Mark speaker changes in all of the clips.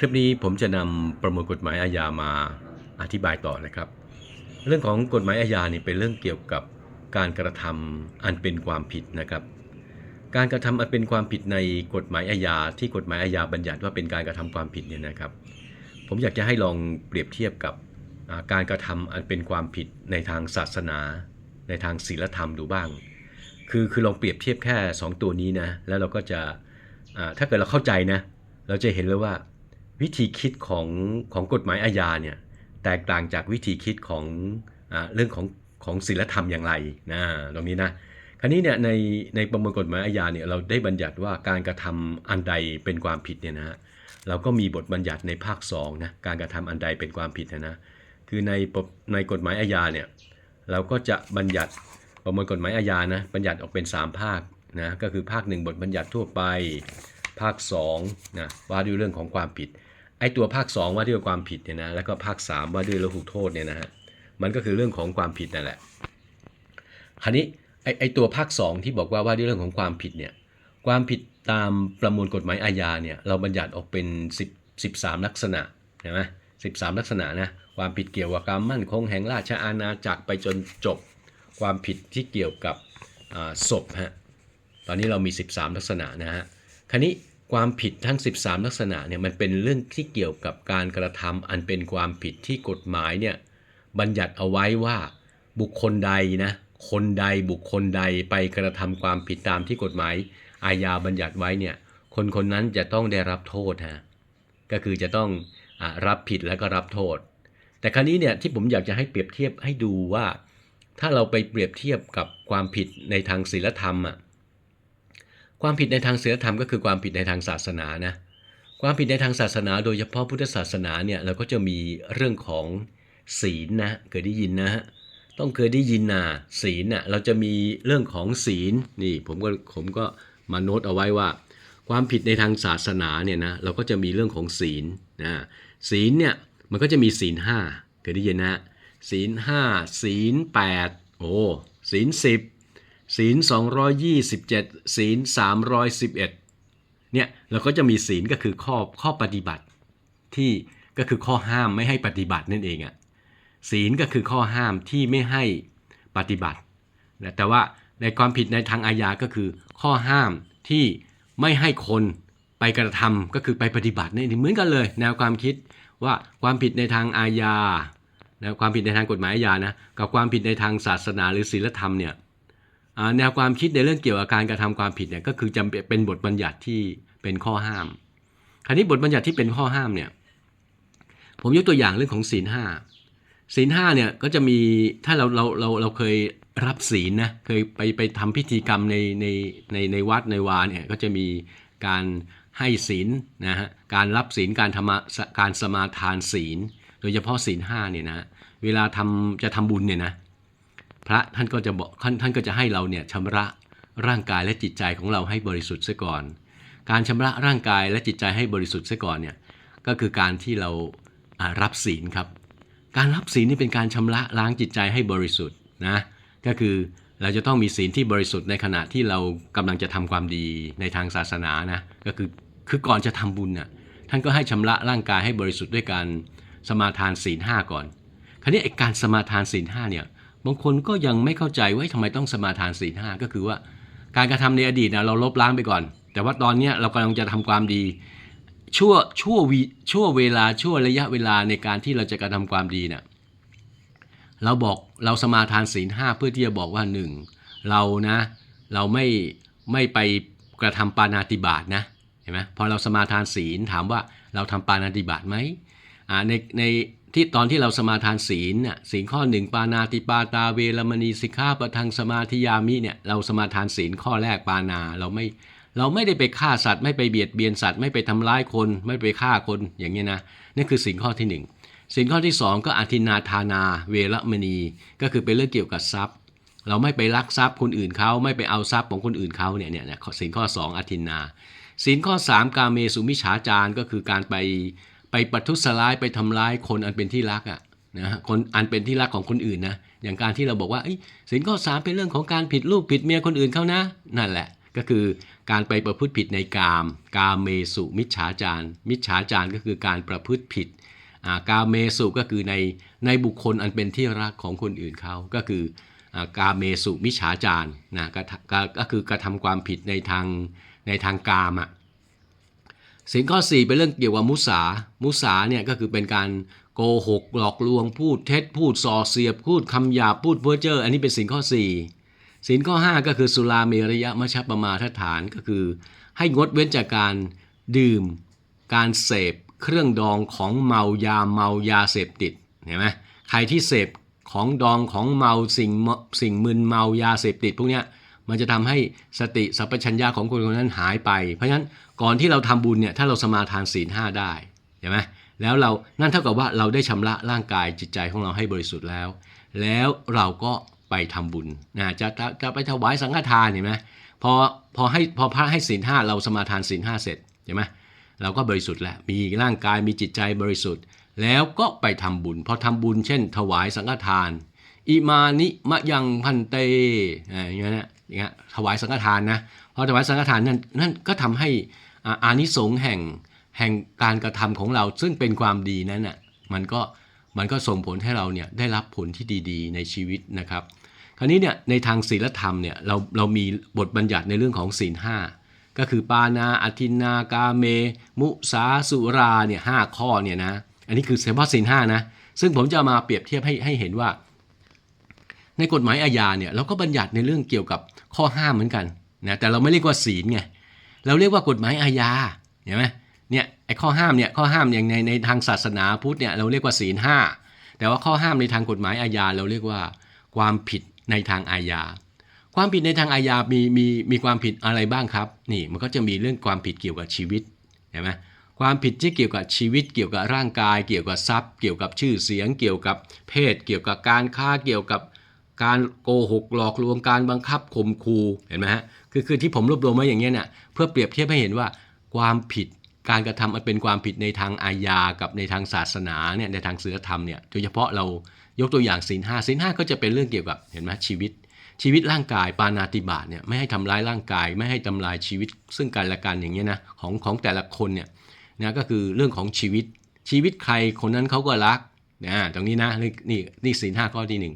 Speaker 1: คลิปนี้ผมจะนำประมวลกฎหมายอาญามาอธิบายต่อนะครับ เรื่องของกฎหมายอาญานี่เป็นเรื่องเกี่ยวกับการกระทำอันเป็นความผิดนะครับ การกระทำอันเป็นความผิดในกฎหมายอาญาที่กฎหมายอาญาบัญญัติว่าเป็นการกระทำความผิดเนี่ยนะครับ ผมอยากจะให้ลองเปรียบเทียบกับการกระทำอันเป็นความผิดในทางศาสนา ในทางศีลธรรมดูบ้าง คือคือลองเปรียบเทียบแค่ 2 ตัวนี้นะแล้วเราก็จะถ้าเกิดเราเข้าใจนะเราจะเห็นเลยว่า วิธีคิดของของกฎหมายอาญาเนี่ยแตกต่างจากวิธีคิดของอเรื่องของของศีลธรรมอย่างไรนะตรงนี้นะคราวนี้เนี่ยในในประมวลกฎหมายอาญาเนี่ยเราได้บัญญัติว่าการกระทำอันใดเป็นความผิดเนี่ยนะฮะเราก็มีบทบัญญัติในภาค2นะการกระทำอันใดเป็นความผิดนะนะคือในปในกฎหมายอาญาเนี่ยเราก็จะบัญญัติประมวลกฎหมายอาญานะบัญญัติออกเป็น 3 ภาคนะก็คือภาค 1 บทบัญญัติทั่วไป ภาค2นะว่าด้วยเรื่องของความผิด ไอ้ตัวภาค 2 ว่าด้วยความผิดเนี่ยนะแล้วก็ภาค 3 ว่าด้วยละหุโทษเนี่ยนะฮะมันก็คือเรื่องของความผิดนั่นแหละคราวนี้ไอ้ไอ้ตัวภาค 2 ที่บอกว่าว่าด้วยเรื่องของความผิดเนี่ยความผิดตามประมวลกฎหมายอาญาเนี่ยเราบัญญัติออกเป็น 10 13 ลักษณะเห็นไหม13ลักษณะนะความผิดเกี่ยวกับการมั่นคงแห่งราชอาณาจักรไปจนจบความผิดที่เกี่ยวกับศพฮะตอนนี้เรามี 13 ลักษณะนะฮะคราวนี้ ความผิดทั้ง 13 ลักษณะเนี่ยมันเป็นเรื่องที่เกี่ยวกับการกระทำอันเป็นความผิดที่กฎหมายเนี่ยบัญญัติเอาไว้ว่าบุคคลใดนะคนใดบุคคลใดไปกระทำความผิดตามที่กฎหมาย อาญาบัญญัติไว้เนี่ยคนคนนั้นจะต้องได้รับโทษฮะก็คือจะต้องอรับผิดแล้วก็รับโทษ แต่คราวนี้เนี่ยที่ผมอยากจะให้เปรียบเทียบให้ดูว่า ถ้าเราไปเปรียบเทียบกับความผิดในทางศีลธรรมอะ ความผิดในทางศีลธรรมก็คือความผิดในทางศาสนานะความผิดในทางศาสนา โดยเฉพาะพุทธศาสนาเนี่ยเราก็จะมีเรื่องของศีลนะเคยได้ยินนะฮะต้องเคยได้ยินนะศีลน่ะเราจะมีเรื่องของศีลนี่ผมก็ผมก็มาโน้ตเอาไว้ว่า ความผิดในทางศาสนาเนี่ยนะเราก็จะมีเรื่องของศีลนะศีลเนี่ยมันก็จะมีศีลห้าเคยได้ยินนะฮะศีลห้าศีลแปดโอ้ศีลสิบ ศีล 227 ศีล 311 เนี่ยเราก็จะมีศีลก็คือข้อข้อปฏิบัติที่ก็คือข้อห้ามไม่ให้ปฏิบัตินั่นเองอะศีลก็คือข้อห้ามที่ไม่ให้ปฏิบัตินะแต่ว่าในความผิดในทางอาญาก็คือ ข้อห้ามที่ไม่ให้คนไปกระทำก็คือไปปฏิบัตินี่เหมือนกันเลยแนวความคิดว่าความผิดในทางอาญานะความผิดในทางกฎหมายอาญานะกับความผิดในทางศาสนาหรือศีลธรรมเนี่ย แนวความคิดในเรื่องเกี่ยวกับการกระทำความผิดเนี่ยก็คือจำเป็นเป็นบทบัญญัติที่เป็นข้อห้าม คราวนี้บทบัญญัติที่เป็นข้อห้ามเนี่ยผมยกตัวอย่างเรื่องของศีลห้าศีลห้าเนี่ยก็จะมีถ้าเราเราเราเราเคยรับศีลนะเคยไปไปทำพิธีกรรมในในในในวัดในวาเนี่ยก็จะมีการให้ศีลนะฮะการรับศีลการทำการสมาทานศีล โดยเฉพาะศีลห้าเนี่ยนะเวลาทำจะทำบุญเนี่ยนะ พระท่านก็จะบอกท่านก็จะให้เราเนี่ยชำระร่างกายและจิตใจของเราให้บริสุทธิ์ซะก่อน การชำระร่างกายและจิตใจให้บริสุทธิ์ซะก่อนเนี่ยก็คือการที่เราอ่ารับศีลครับ การรับศีลนี่เป็นการชำระล้างจิตใจให้บริสุทธิ์นะก็คือเราจะต้องมีศีลที่บริสุทธิ์ในขณะที่เรากำลังจะทำความดีในทางศาสนานะก็คือคือก่อนจะทำบุญน่ะท่านก็ให้ชำระร่างกายให้บริสุทธิ์ด้วยการสมาทานศีลห้าก่อน คราวนี้ไอ้การสมาทานศีลห้าเนี่ย บางคนก็ยังไม่เข้าใจว่าทำไมต้องสมาทานศีลห้าก็คือว่า การกระทำในอดีตนะเราลบล้างไปก่อน แต่ว่าตอนนี้เรากำลังจะทำความดี ชั่วชั่ววิชั่วเวลาชั่วระยะเวลาในการที่เราจะกระทำความดีเนี่ยเราบอกเราสมาทานศีลห้าเพื่อที่จะบอกว่าหนึ่งเรานะเราไม่ไม่ไปกระทำปานาติบาตนะเห็นไหมพอเราสมาทานศีลถามว่าเราทำปานาติบาตไหมในใน ที่ตอนที่เราสมาทานศีลน่ะศีลข้อหนึ่งปานาติปาตาเวรมณีสิกขาปะทังสมาธิยามิเนี่ยเราสมาทานศีลข้อแรกปานาเราไม่เราไม่ได้ไปฆ่าสัตว์ไม่ไปเบียดเบียนสัตว์ไม่ไปทำร้ายคนไม่ไปฆ่าคนอย่างนี้ยนะนั่คือศีลข้อที่หนึ่งศีลข้อที่สองก็อธินาทานาเวรมณี ก็คือเป็นเรื่องเกี่ยวกับทรัพย์ เราไม่ไปลักทรัพย์คนอื่นเขาไม่ไปเอาทรัพย์ของคนอื่นเขาเนี่ยเนี่ยศีลข้อสองอธินาศีลข้อสามกาเมสุมิฉาจารก็คือการไป ไปประทุษร้ายไปทำร้ายคนอันเป็นที่รักอะนะฮะคนอันเป็นที่รักของคนอื่นนะอย่างการที่เราบอกว่าเอ้ศีลข้อสามเป็นเรื่องของการผิดลูกผิดเมียคนอื่นเขานะนั่นแหละ ก็คือการไปประพฤติผิดในกาม กาเมสุมิจฉาจารมิจฉาจารก็คือการประพฤติผิดอากาเมสุก็คือในในบุคคลอันเป็นที่รักของคนอื่นเขาก็คืออากาเมสุมิจฉาจารนะกก็ก็คือกระทำความผิดในทางในทางกามอะ สินข้อ 4 เป็นเรื่องเกี่ยวกับมุสา มุสาเนี่ยก็คือเป็นการโกหกหลอกลวงพูดเท็จ พูดส่อเสียบ พูดคำหยาบพูดเพ้อเจ้ออันนี้เป็นสินข้อ 4 สินข้อ 5 ก็คือสุราเมรยะมชปมาทฐานก็คือ ให้งดเว้นจากการดื่ม การเสพเครื่องดองของเมายาเมายาเสพติดเห็นไหมใครที่เสพของดองของเมาสิ่งสิ่งมึนเมายาเสพติดพวกเนี้ย มันจะทำให้สติสัพพัญญาของคนคนนั้นหายไป เพราะฉะนั้นก่อนที่เราทำบุญเนี่ยถ้าเราสมาทานศีลห้าได้เห็นไหมแล้วเรานั่นเท่ากับว่าเราได้ชำระร่างกายจิตใจของเราให้บริสุทธิ์แล้ว แล้วเราก็ไปทำบุญนะจะจะจะไปถวายสังฆทานเห็นไหมพอพอให้พอพระให้ศีลห้าเราสมาทานศีลห้าเสร็จเห็นไหมเราก็บริสุทธิ์แล้วมีร่างกายมีจิตใจบริสุทธิ์ แล้วก็ไปทำบุญ พอทำบุญเช่น ถวายสังฆทานอิมานิมะยังพันเตอ่าอย่างเงี้ยนะ อย่างเงี้ยถวายสังฆทานนะพอถวายสังฆทานนั่นนั่นก็ทำให้อานิสงส์แห่งแห่งการกระทำของเราซึ่งเป็นความดีนั้นน่ะมันก็มันก็ส่งผลให้เราเนี่ยได้รับผลที่ดีๆ ในชีวิตนะครับ คราวนี้เนี่ยในทางศีลธรรมเนี่ยเราเรามีบทบัญญัติในเรื่องของศีลห้าก็คือปานาอธินากาเม มุสาสุราเนี่ยห้าข้อเนี่ยนะอันนี้คือเฉพาะศีลห้านะซึ่งผมจะมาเปรียบเทียบให้ให้เห็นว่า ในกฎหมายอาญาเนี่ยเราก็บัญญัติในเรื่องเกี่ยวกับข้อห้ามเหมือนกันนะแต่เราไม่เรียกว่าศีลไงเราเรียกว่ากฎหมายอาญาเห็นไหมเนี่ยไอ้ข้อห้ามเนี่ยข้อห้ามอย่างในในทางศาสนาพุทธเนี่ยเราเรียกว่าศีลห้าแต่ว่าข้อห้ามในทางกฎหมายอาญาเราเรียกว่าความผิดในทางอาญาความผิดในทางอาญามีมีมีความผิดอะไรบ้างครับ นี่มันก็จะมีเรื่องความผิดเกี่ยวกับชีวิตเห็นไหมความผิดที่เกี่ยวกับชีวิต เกี่ยวกับร่างกาย เกี่ยวกับทรัพย์ เกี่ยวกับชื่อเสียง เกี่ยวกับเพศ เกี่ยวกับการค้าเกี่ยวกับ การโกหกหลอกลวงการบังคับข่มขู่เห็นไหมฮะคือคือที่ผมรวบรวมมาอย่างเงี้ยเนี่ยเพื่อเปรียบเทียบให้เห็นว่าความผิดการกระทำมันเป็นความผิดในทางอาญากับในทางศาสนาเนี่ยในทางศีลธรรมเนี่ยโดยเฉพาะเรายกตัวอย่างศีลห้าศีลห้าก็จะเป็นเรื่องเกี่ยวกับเห็นไหมชีวิต ชีวิตร่างกายปานาติบาตเนี่ยไม่ให้ทำร้ายร่างกาย ไม่ให้ทำลายชีวิต ซึ่งกันและกันอย่างเงี้ยนะของของแต่ละคนเนี่ยนะก็คือเรื่องของชีวิต ชีวิตใครคนนั้นเขาก็รักนะตรงนี้นะนี่นี่นี่ศีลห้าข้อที่หนึ่ง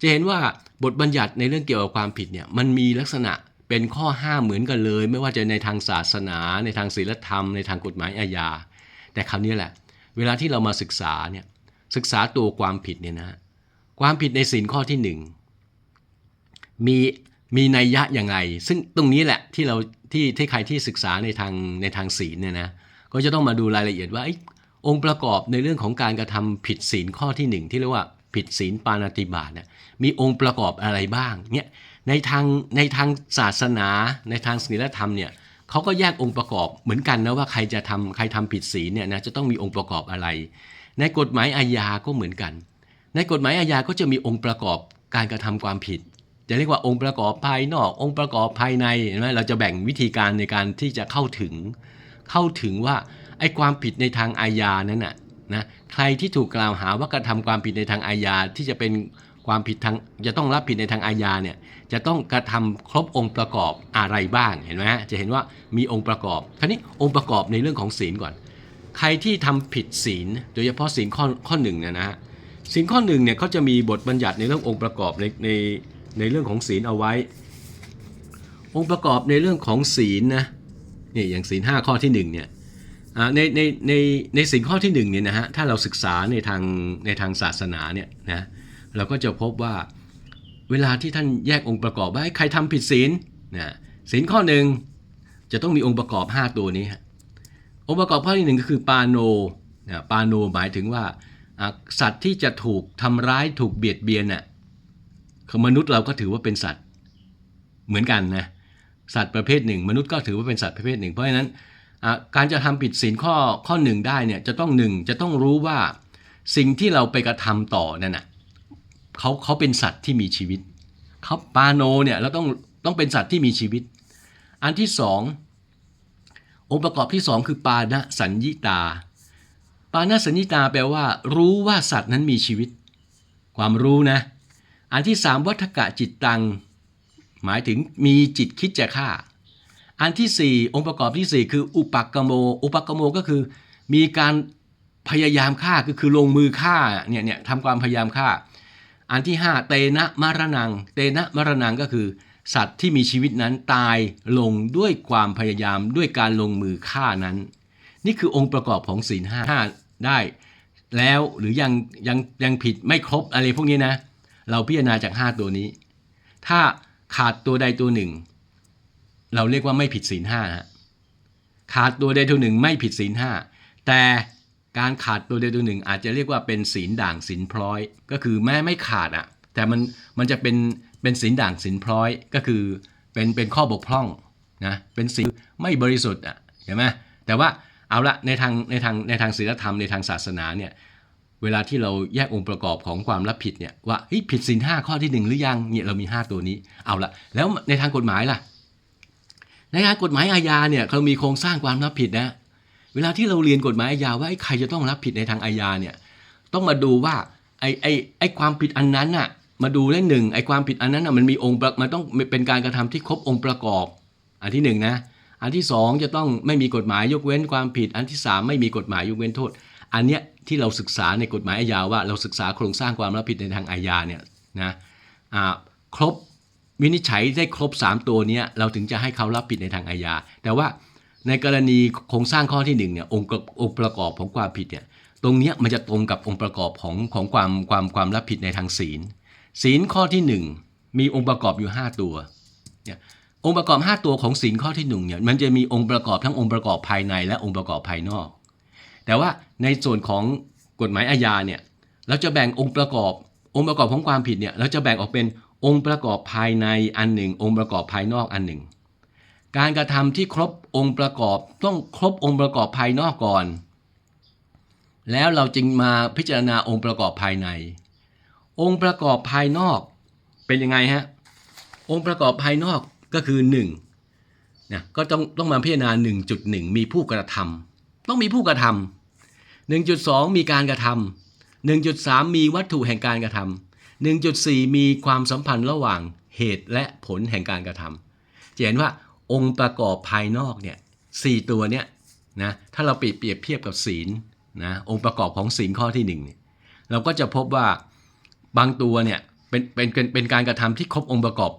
Speaker 1: จะเห็นว่าบทบัญญัติในเรื่องเกี่ยวกับความผิดเนี่ยมันมีลักษณะเป็นข้อห้ามเหมือนกันเลย ไม่ว่าจะในทางศาสนา ในทางศีลธรรม ในทางกฎหมายอาญา แต่คราวนี้แหละ เวลาที่เรามาศึกษาเนี่ยศึกษาตัวความผิดเนี่ยนะความผิดในศีลข้อที่หนึ่งมีมีนัยยะอย่างไร ซึ่งตรงนี้แหละที่เราที่ที่ใครที่ศึกษาในทางในทางศีลเนี่ยนะก็จะต้องมาดูรายละเอียดว่าองค์ประกอบในเรื่องของการกระทำผิดศีลข้อที่หนึ่งที่เรียกว่า ผิดศีลปานาติบาตเนี่ยมีองค์ประกอบอะไรบ้างเนี่ยในทางในทางศาสนาในทางศีลธรรมเนี่ยเขาก็แยกองค์ประกอบเหมือนกันนะว่าใครจะทำใครทำผิดศีลเนี่ยนะจะต้องมีองค์ประกอบอะไร ในกฎหมายอาญาก็เหมือนกัน ในกฎหมายอาญาก็จะมีองค์ประกอบการกระทำความผิด จะเรียกว่าองค์ประกอบภายนอก องค์ประกอบภายในเห็นไหมเราจะแบ่งวิธีการในการที่จะเข้าถึง เข้าถึงว่าไอ้ความผิดในทางอาญานั้นน่ะ นะใครที่ถูกกล่าวหาว่ากระทำความผิดในทางอาญาที่จะเป็นความผิดทางจะต้องรับผิดในทางอาญาเนี่ยจะต้องกระทำครบองค์ประกอบอะไรบ้างเห็นไหมฮะจะเห็นว่ามีองค์ประกอบคราวนี้องค์ประกอบในเรื่องของศีลก่อน ใครที่ทำผิดศีล โดยเฉพาะศีลข้อข้อหนึ่งเนี่ยนะฮะศีลข้อหนึ่งเนี่ยเขาจะมีบทบัญญัติในเรื่ององค์ประกอบในในในเรื่องของศีลเอาไว้ องค์ประกอบในเรื่องของศีลนะนี่อย่างศีลห้าข้อที่หนึ่งเนี่ย ในในในในศีลข้อที่หนึ่งเนี่ยนะฮะถ้าเราศึกษาในทางในทางศาสนาเนี่ยนะเราก็จะพบว่าเวลาที่ท่านแยกองค์ประกอบว่าใครทำผิดศีลนะศีลข้อหนึ่งจะต้องมีองค์ประกอบ 5 ตัวนี้ฮะองค์ประกอบข้อที่หนึ่งก็คือปาโนนะปาโนหมายถึงว่าสัตว์ที่จะถูกทำร้ายถูกเบียดเบียนน่ะมนุษย์เราก็ถือว่าเป็นสัตว์เหมือนกันนะสัตว์ประเภทหนึ่ง มนุษย์ก็ถือว่าเป็นสัตว์ประเภทหนึ่ง เพราะฉะนั้น การจะทำผิดศีลข้อข้อหนึ่งได้เนี่ยจะต้องหนึ่งจะต้องรู้ว่าสิ่งที่เราไปกระทำต่อนั่นน่ะเขาเขาเป็นสัตว์ที่มีชีวิตเขาปาโนเนี่ยเราต้องต้องเป็นสัตว์ที่มีชีวิต อันที่สององค์ประกอบที่สองคือปานะสัญญิตา ปานะสัญญิตาแปลว่า รู้ว่าสัตว์นั้นมีชีวิต ความรู้นะ อันที่สามวัฏกะจิตตัง หมายถึงมีจิตคิดจะฆ่า อันที่ 4 องค์ประกอบทีสี่ 4 คืออุปกรรมโม อุปกรรมโมก็คือ มีการพยายามฆ่าก็คือลงมือฆ่าเนี่ยเนี่ยทำความพยายามฆ่า อันที่ 5 เตนะมรณัง เตนะมรณังก็คือ สัตว์ที่มีชีวิตนั้นตายลงด้วยความพยายามด้วยการลงมือฆ่านั้น นี่คือองค์ประกอบของศีลห้าได้ แล้วหรือยังยังยังผิดไม่ครบอะไรพวกนี้นะ เราพิจารณาจาก 5 ตัวนี้ ถ้าขาดตัวใดตัวหนึ่ง เราเรียกว่าไม่ผิดศีลห้าฮะขาดตัวใดตัวหนึ่งไม่ผิดศีลห้าแต่การขาดตัวใดตัวหนึ่งอาจจะเรียกว่าเป็นศีลด่างศีลพร้อย ก็คือแม้ไม่ขาดอะแต่มันมันจะเป็นเป็นศีลด่างศีลพร้อยก็คือเป็นเป็นข้อบกพร่องนะเป็นศีลไม่บริสุทธิ์อะเห็นไหมแต่ว่าเอาละในทางในทางในทางศีลธรรมในทางศาสนาเนี่ยเวลาที่เราแยกองค์ประกอบของความรับผิดเนี่ยว่าผิดศีลห้าข้อที่หนึ่งหรือยังเนี่ยเรามี 5 ตัวนี้เอาละแล้วในทางกฎหมายล่ะ ในทางกฎหมายอาญาเนี่ยเรามีโครงสร้างความรับผิดนะ เวลาที่เราเรียนกฎหมายอาญาว่าไอ้ใครจะต้องรับผิดในทางอาญาเนี่ยต้องมาดูว่าไอ้ไอ้ไอ้ความผิดอันนั้นน่ะมาดูเล่นหนึ่งไอ้ความผิดอันนั้นน่ะมันมีองค์ประมันต้องเป็นการกระทำที่ครบองค์ประกอบ อันที่หนึ่งนะอันที่สองจะต้องไม่มีกฎหมายยกเว้นความผิด อันที่สามไม่มีกฎหมายยกเว้นโทษ อันเนี้ยที่เราศึกษาในกฎหมายอาญาว่าเราศึกษาโครงสร้างความรับผิดในทางอาญาเนี่ยนะอ่าครบ วินิจฉัยได้ครบ 3 ตัวนี้เราถึงจะให้เขารับผิดในทางอาญา แต่ว่าในกรณีโครงสร้างข้อที่หนึ่งเนี่ยองค์ประองค์ประกอบของความผิดเนี่ยตรงนี้มันจะตรงกับองค์ประกอบของของความความความรับผิดในทางศีล ศีลข้อที่หนึ่งมีองค์ประกอบอยู่ 5 ตัวเนี่ยองค์ประกอบ 5 ตัวของศีลข้อที่หนึ่งเนี่ยมันจะมีองค์ประกอบทั้งองค์ประกอบภายในและองค์ประกอบภายนอก แต่ว่าในส่วนของกฎหมายอาญาเนี่ยเราจะแบ่งองค์ประกอบองค์ประกอบของความผิดเนี่ยเราจะแบ่งออกเป็น องค์ประกอบภายในอันหนึ่ง องค์ประกอบภายนอกอันหนึ่ง การกระทำที่ครบองค์ประกอบต้องครบองค์ประกอบภายนอกก่อน แล้วเราจึงมาพิจารณาองค์ประกอบภายใน องค์ประกอบภายนอกเป็นยังไงฮะองค์ประกอบภายนอกก็คือ1นะก็ต้องต้องมาพิจารณา 1.1 มีผู้กระทำต้องมีผู้กระทำ1.2 มีการกระทำ1.3 มีวัตถุแห่งการกระทำ 1.4 มีความสัมพันธ์ระหว่างเหตุและผลแห่งการกระทำจะเห็นว่าองค์ประกอบภายนอกเนี่ยสตัวเนี่ยนะถ้าเราเปรียบเทียบกับศีลนะองค์ประกอบของศีลข้อที่หนึ่งเนี่ยเราก็จะพบว่าบางตัวเนี่ยเป็นเป็นเป็นเป็นการกระทำที่ครบองค์ประกอบ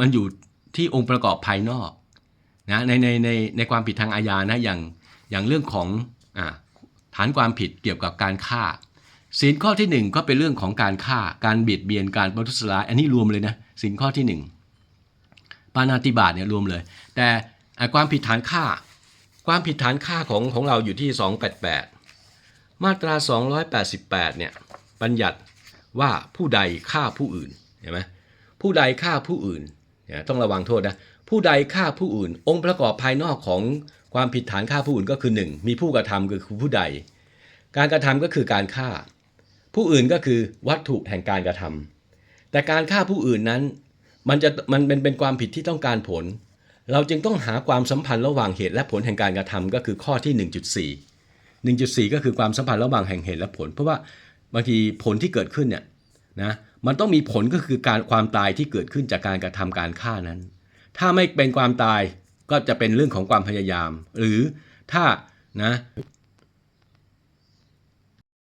Speaker 1: มันอยู่ที่องค์ประกอบภายนอกนะในในในในความผิดทางอาญานะอย่างอย่างเรื่องของอ่าฐานความผิดเกี่ยวกับการฆ่า ศีลข้อที่หนึ่งก็เป็นเรื่องของการฆ่าการเบียดเบียนการประทุษร้ายอันนี้รวมเลยนะศีลข้อที่หนึ่งปานาติบาตเนี่ยรวมเลย แต่ความผิดฐานฆ่า ความผิดฐานฆ่าของของเราอยู่ที่ 288 มาตรา 288เนี่ยบัญญัติว่าผู้ใดฆ่าผู้อื่นเห็นไหมผู้ใดฆ่าผู้อื่นต้องระวังโทษนะผู้ใดฆ่าผู้อื่น องค์ประกอบภายนอกของความผิดฐานฆ่าผู้อื่นก็คือ 1 มีผู้กระทำคือผู้ใด การกระทำก็คือการฆ่า ผู้อื่นก็คือวัตถุแห่งการกระทำแต่การฆ่าผู้อื่นนั้น มันจะมันเป็นเป็นความผิดที่ต้องการผล เราจึงต้องหาความสัมพันธ์ระหว่างเหตุและผลแห่งการกระทำก็คือข้อที่ 1.4 1.4 ก็คือความสัมพันธ์ระหว่างแห่งเหตุและผล เพราะว่าบางทีผลที่เกิดขึ้นเนี่ยนะมันต้องมีผลก็คือการความตายที่เกิดขึ้นจากการกระทำการฆ่านั้น ถ้าไม่เป็นความตายก็จะเป็นเรื่องของความพยายาม หรือถ้านะ